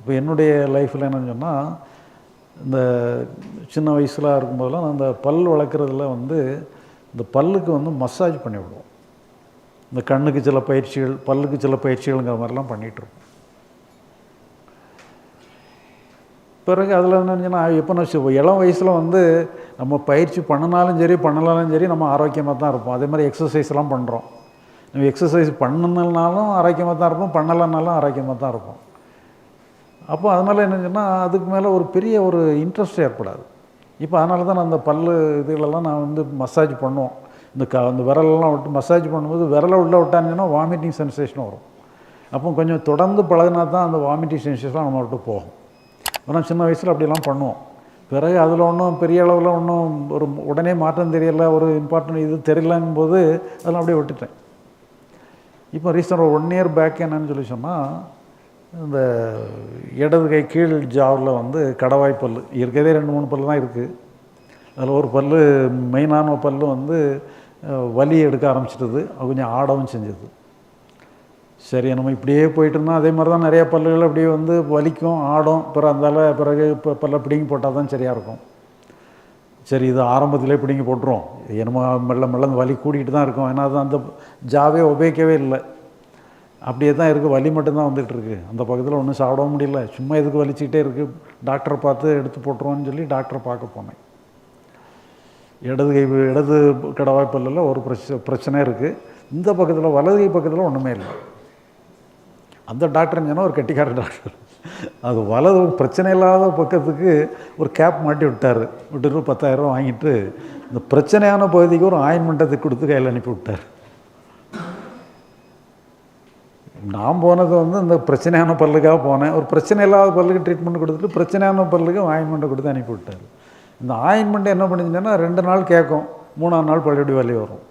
இப்போ என்னுடைய லைஃப்பில் என்னன்னு சொன்னால் இந்த சின்ன வயசில் இருக்கும்போதெல்லாம் நான் இந்த பல் வளர்க்குறதுல வந்து இந்த பல்லுக்கு வந்து மசாஜ் பண்ணிவிடுவோம் இந்த கண்ணுக்கு சில பயிற்சிகள் பல்லுக்கு சில பயிற்சிகள்ங்கிற மாதிரிலாம் பண்ணிகிட்ருப்போம் பிறகு அதில் என்னென்னா எப்போ நான் இளம் வயசில் வந்து நம்ம பயிற்சி பண்ணினாலும் சரி பண்ணலாலும் சரி நம்ம ஆரோக்கியமாக தான் இருப்போம். அதே மாதிரி எக்ஸசைஸ்லாம் பண்ணுறோம் நம்ம எக்ஸசைஸ் பண்ணனாலும் ஆரோக்கியமாக தான் இருப்போம் பண்ணலைனாலும் ஆரோக்கியமாக தான் இருப்போம். அப்போ அதனால் என்னங்கன்னா அதுக்கு மேலே ஒரு பெரிய ஒரு இன்ட்ரெஸ்ட் ஏற்படாது. இப்போ அதனால தான் நான் அந்த பல்லு இதுகளெல்லாம் நான் வந்து மசாஜ் பண்ணுவோம். இந்த க அந்த விரலெல்லாம் விட்டு மசாஜ் பண்ணும்போது விரலை உள்ளே விட்டாங்கன்னா வாமிட்டிங் சென்சேஷன் வரும். அப்போ கொஞ்சம் தொடர்ந்து பழகினா தான் அந்த வாமிட்டிங் சென்சேஷன் நம்ம விட்டு போகும். ஆனால் சின்ன வயசில் அப்படிலாம் பண்ணுவோம். பிறகு அதில் ஒன்றும் பெரிய அளவில் ஒன்றும் ஒரு உடனே மாற்றம் தெரியலை ஒரு இம்பார்ட்டன்ட் இது தெரியலங்கும் போது அதெல்லாம் அப்படியே விட்டுட்டேன். இப்போ ரீசெண்ட் ஒரு ஒன் இயர் பேக் என்னன்னு சொல்லி சொன்னால் இந்த இடது கை கீழ் ஜாவில் வந்து கடவாய் பல் இருக்கிறதே ரெண்டு மூணு பல் தான் இருக்குது அதில் ஒரு பல் மெயினான பல் வந்து வலி எடுக்க ஆரம்பிச்சிட்டது. கொஞ்சம் ஆடவும் செஞ்சது. சரி நம்ம இப்படியே போயிட்டுருந்தோம் அதே மாதிரி தான் நிறைய பல்லுகள் அப்படியே வந்து வலிக்கும் ஆடும். பிறகு அந்தால பிறகு இப்போ பல்ல பிடிங்கி போட்டால் தான் சரியாக இருக்கும். சரி இது ஆரம்பத்திலே பிடிங்கி போட்டுரும் என்னமோ மெல்ல மெல்ல அந்த வலி கூட்டிகிட்டு தான் இருக்கும். ஏன்னா அது அந்த ஜாவே உபயோகிக்கவே இல்லை. அப்படியே தான் இருக்குது வலி மட்டும்தான் வந்துகிட்ருக்கு அந்த பக்கத்தில் ஒன்றும் சாப்பிடவும் முடியல. சும்மா எதுக்கு வலிச்சிக்கிட்டே இருக்குது டாக்டரை பார்த்து எடுத்து போட்டுருவோன்னு சொல்லி டாக்டரை பார்க்க போனேன். இடது கை இடது கடவாய் பல்லில் ஒரு பிரச்ச பிரச்சனை இருக்குது இந்த பக்கத்தில் வலது கை பக்கத்தில் ஒன்றுமே இல்லை. அந்த டாக்டர் சொன்னால் ஒரு கெட்டிக்கார டாக்டர். அது வலது பிரச்சனை இல்லாத பக்கத்துக்கு ஒரு கேப் மாட்டி விட்டார். விட்டுட்டு பத்தாயிரம் வாங்கிட்டு இந்த பிரச்சனையான பகுதிக்கு ஒரு ஆயின்மெண்ட்டத்தை கொடுத்து கையில் அனுப்பி விட்டார். நான் போனது வந்து இந்த பிரச்சனையான பல்லுக்காக போனேன். ஒரு பிரச்சனை இல்லாத பல்லுக்கு ட்ரீட்மெண்ட் கொடுத்துட்டு பிரச்சனையான பல்லுக்கு ஆயின்மெண்ட்டை கொடுத்து அனுப்பி விட்டார். இந்த ஆயின்மெண்ட் என்ன பண்ணுச்சுன்னா ரெண்டு நாள் கேட்கும். மூணாவது நாள் பழையபடி வலி வரும்?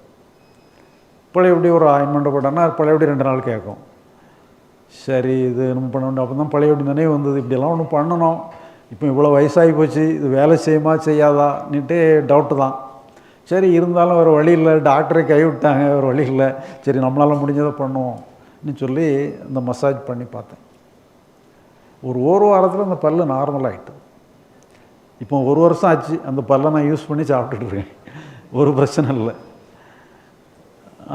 பழையபடி ஒரு ஆயின்மெண்ட்டை போட்டோன்னா பழையபடி ரெண்டு நாள் கேட்கும். சரி இது நம்ம பண்ண வேண்டிய அப்போ தான் பழையபடி நினைவு வந்தது? இப்படியெல்லாம் ஒன்று பண்ணணும். இப்போ இவ்வளோ வயசாகி போச்சு. இது வேலை செய்யுமா செய்யாதான்னுட்டு டவுட்டு தான். சரி இருந்தாலும் வேறு வழி இல்லை. டாக்டரை கைவிட்டாங்க. ஒரு வேறு வழி இல்லை. சரி நம்மளால் முடிஞ்சதை பண்ணுவோம். சொல்லி இந்த மசாஜ் பண்ணி பார்த்தேன். ஒரு ஒரு வாரத்தில் அந்த பல்லு நார்மலாகிட்டு இப்போ ஒரு வருஷம் ஆச்சு அந்த பல்லை நான் யூஸ் பண்ணி சாப்பிட்டுட்ருக்கேன் ஒரு பிரச்சனை இல்லை.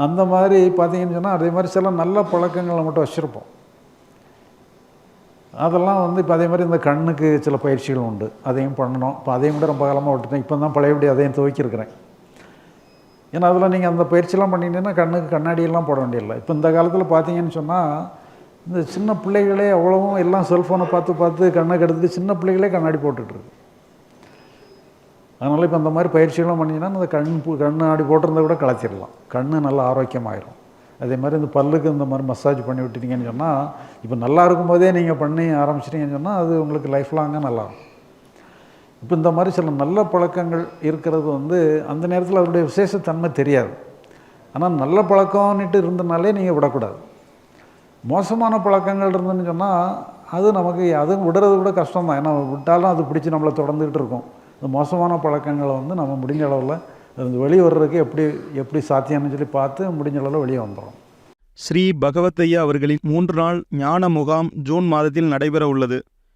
அந்த மாதிரி பார்த்தீங்கன்னு சொன்னால் அதே மாதிரி சில நல்ல பழக்கங்களை மட்டும் வச்சுருப்போம். அதெல்லாம் வந்து இப்போ அதே மாதிரி இந்த கண்ணுக்கு சில பயிற்சிகள் உண்டு. அதையும் பண்ணணும். இப்போ அதையும் கூட ரொம்ப காலமாக விட்டுட்டேன். இப்போ தான் பழையபடி அதையும் துவக்கியிருக்கிறேன். ஏன்னா அதில் நீங்கள் அந்த பயிற்சியெல்லாம் பண்ணிட்டீங்கன்னா கண்ணுக்கு கண்ணாடியெல்லாம் போட வேண்டியதில்லை. இப்போ இந்த காலத்தில் பார்த்தீங்கன்னு சொன்னால் இந்த சின்ன பிள்ளைகளே அவ்வளவும் எல்லாம் செல்ஃபோனை பார்த்து பார்த்து கண்ணை கெடுத்துட்டு சின்ன பிள்ளைகளே கண்ணாடி போட்டுட்ருக்கு அதனால் இப்போ அந்த மாதிரி பயிற்சிகளும் பண்ணிங்கன்னா அந்த கண் பு- கண்ணாடி போட்டிருந்தா கூட களைச்சிடலாம் கண்ணு நல்லா ஆரோக்கியமாயிரும். அதே மாதிரி இந்த பல்லுக்கு இந்த மாதிரி மசாஜ் பண்ணி விட்டுட்டீங்கன்னு சொன்னால் இப்போ நல்லா இருக்கும்போதே நீங்கள் பண்ணி ஆரம்பிச்சிட்டிங்கன்னு சொன்னால் அது உங்களுக்கு லைஃப் லாங்காக நல்லாயிருக்கும். இப்போ இந்த மாதிரி சில நல்ல பழக்கங்கள் இருக்கிறது வந்து அந்த நேரத்தில் அதனுடைய விசேஷத்தன்மை தெரியாது. ஆனால் நல்ல பழக்கம்னுட்டு இருந்தனாலே நீங்கள் விடக்கூடாது. மோசமான பழக்கங்கள் இருந்துன்னு சொன்னால் அது நமக்கு அது விடுறது கூட கஷ்டம் தான் ஏன்னா விட்டாலும் அது பிடிச்சி நம்மளை தொடர்ந்துக்கிட்டு இருக்கும். இந்த மோசமான பழக்கங்களை வந்து நம்ம முடிஞ்ச அளவில் அது வெளியே வர்றதுக்கு எப்படி எப்படி சாத்தியம்னு சொல்லி பார்த்து முடிஞ்ச அளவில் வெளியே வந்துடும் ஸ்ரீ பகவத்தையா அவர்களின் மூன்று நாள் ஞான முகாம் ஜூன் மாதத்தில் நடைபெற உள்ளது.